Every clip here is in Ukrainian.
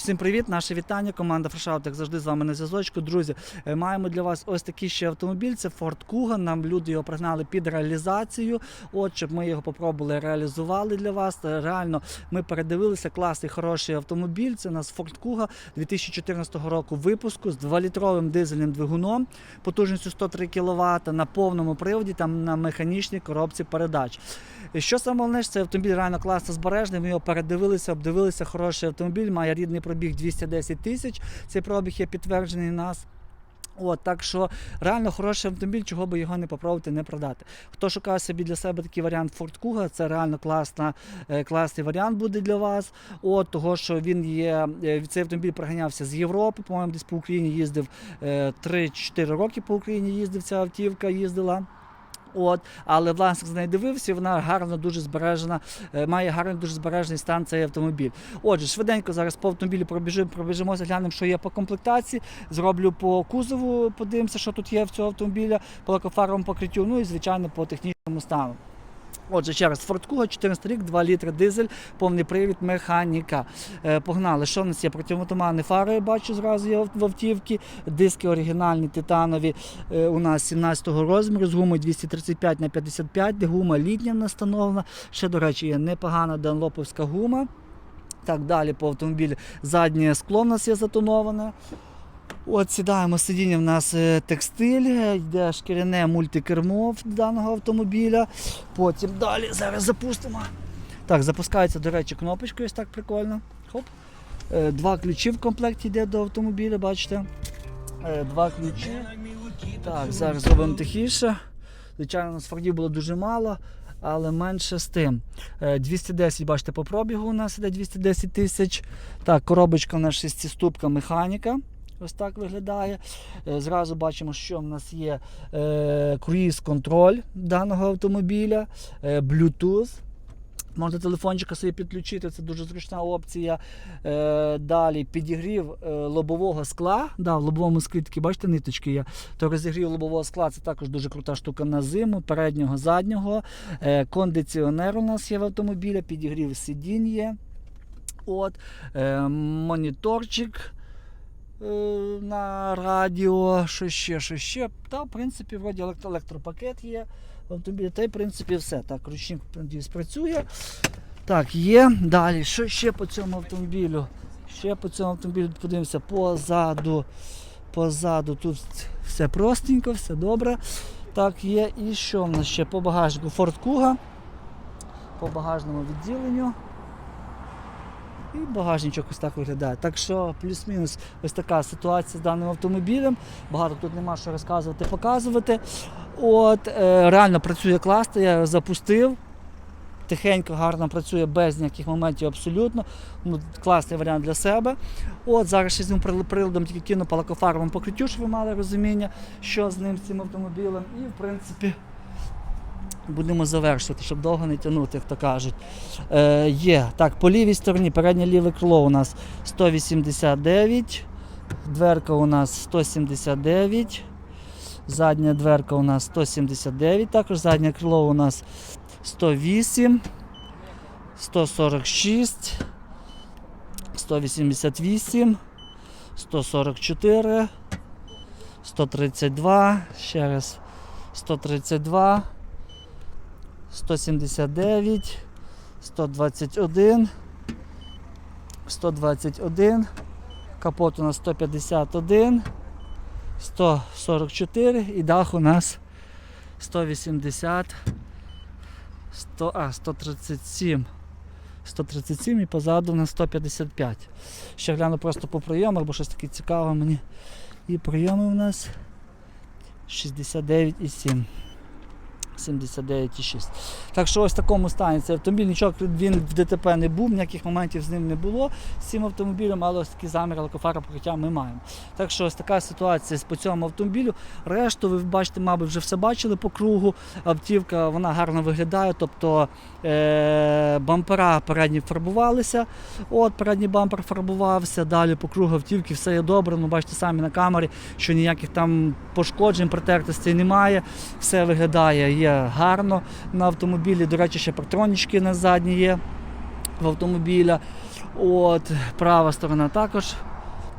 Всім привіт, наше вітання. Команда Фрешаут, як завжди, з вами на зв'язочку. Друзі, е, маємо для вас ось такий ще автомобіль. Це Ford Kuga. Нам люди його пригнали під реалізацію. От щоб ми його попробували реалізували для вас. Е, Реально, ми передивилися класний, хороший автомобіль. Це у нас Ford Kuga 2014 року випуску з 2-літровим дизельним двигуном, потужністю 103 кВт на повному приводі, там на механічній коробці передач. Що саме головне, цей автомобіль реально класно збережений. Ми його передивилися, обдивилися. Хороший автомобіль, має рідний пробіг 210 тисяч. Цей пробіг є підтверджений нас. От, так що реально хороший автомобіль, чого би його не попробувати, не продати. Хто шукає собі для себе такий варіант Ford Kuga, це реально класна, е, класний варіант буде для вас. От, того, що він є, е, цей автомобіль проганявся з Європи, по-моєму, десь по Україні їздив е, 3-4 роки по Україні їздив ця автівка, їздила. От, але власник з неї дивився, вона гарно дуже збережена, е, має гарно дуже збережений стан цей автомобіль. Отже, швиденько зараз по автомобілі пробіжимо, пробіжимося, глянемо, що є по комплектації. Зроблю по кузову, подивимося, що тут є в цього автомобіля, по лакофаровому покриттю, ну і звичайно по технічному стану. Отже, ще раз, Kuga, 14 рік, 2 літри дизель, повний привід, механіка. Е, погнали. Що в нас є? Противотуманні фари, я бачу зразу є в автівці. Диски оригінальні, титанові е, у нас 17-го розміру з гумою 235 на 55, де гума літня настановлена. Ще, до речі, є непогана данлоповська гума. Так, далі по автомобілі заднє скло в нас є затоноване. От сідаємо сидіння, в нас е, текстиль, е, йде шкіряне мультикермо даного автомобіля. Потім далі зараз запустимо. Так, запускається, до речі, кнопочкою, ось так прикольно. Хоп. Е, Два ключі в комплекті йде до автомобіля, бачите. Два ключі. Так, зараз зробимо тихіше. Звичайно, у нас фордів було дуже мало, але менше з тим. Е, 210, бачите, по пробігу у нас іде 210 тисяч. Так, коробочка у нас шестиступка механіка. Ось так виглядає. Е, Зразу бачимо, що в нас є е, круїз-контроль даного автомобіля, е, Bluetooth. Можна телефончика собі підключити, це дуже зручна опція. Е, далі підігрів лобового скла. Да, в лобовому склі такі, бачите, ниточки є. То розігрів лобового скла це також дуже крута штука на зиму, переднього, заднього. Е, кондиціонер у нас є в автомобілі, підігрів сидінь є. От, е, моніторчик на радіо, що ще, що ще. Та, в принципі, вроді електропакет є в автомобілі. Та й в принципі все. Так, ручник працює. Так, є. Далі, що ще по цьому автомобілю? Ще по цьому автомобілю подивимося позаду. Позаду тут все простенько, все добре. Так, є. І що в нас ще по багажнику? Ford Kuga. По багажному відділенню. І багажничок ось так виглядає. Так що плюс-мінус ось така ситуація з даним автомобілем. Багато тут нема що розказувати, показувати. От, е, реально працює класно, я його запустив. Тихенько, гарно працює без ніяких моментів абсолютно. Ну, класний варіант для себе. От, зараз ще з ним приладом тільки кину по лакофаровому покриттю, щоб ви мали розуміння, що з ним з цим автомобілем. І в принципі будемо завершувати, щоб довго не тягнути, як то кажуть. Е, є. Так, по лівій стороні переднє ліве крило у нас 189, дверка у нас 179, задня дверка у нас 179, також заднє крило у нас 108, 146, 188, 144, 132, ще раз 132. 179, 121, 121, капот у нас 151, 144 і дах у нас 180, 100, а, 137. 137 і позаду у нас 155. Ще гляну просто по прийомах, бо щось таке цікаве мені. І прийоми у нас 69,7. 79,6. Так що ось в такому стані цей автомобіль, нічого він в ДТП не був, ніяких моментів з ним не було з цим автомобілем, але ось такі заміри лакофара покриття ми маємо. Так що ось така ситуація по цьому автомобілю. Решту ви бачите, мабуть, вже все бачили по кругу. Автівка вона гарно виглядає, тобто е- бампера передні фарбувалися. От передній бампер фарбувався, далі по кругу автівки все є добре. Ну, бачите самі на камері, що ніяких там пошкоджень, протертостей немає. Все виглядає є гарно на автомобілі. До речі, ще патронічки на задні є в автомобіля. От, права сторона також.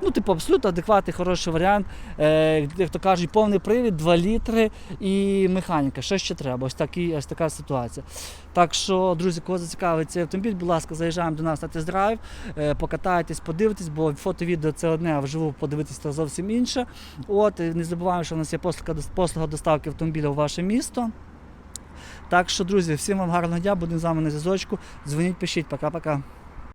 Ну, типу, абсолютно адекватний, хороший варіант. Е, як то кажуть, повний привід, 2 літри і механіка. Що ще треба? Ось, такі, ось така ситуація. Так що, друзі, кого зацікавить цей автомобіль, будь ласка, заїжджаємо до нас на тест-драйв, е, покатайтесь, подивитесь, бо фото-відео це одне, а вживу подивитись це зовсім інше. От, не забуваємо, що в нас є послуга, послуга доставки автомобіля у ваше місто. Так що, друзі, всім вам гарного дня, будемо з вами на зв'язочку. Дзвоніть, пишіть, пока-пока.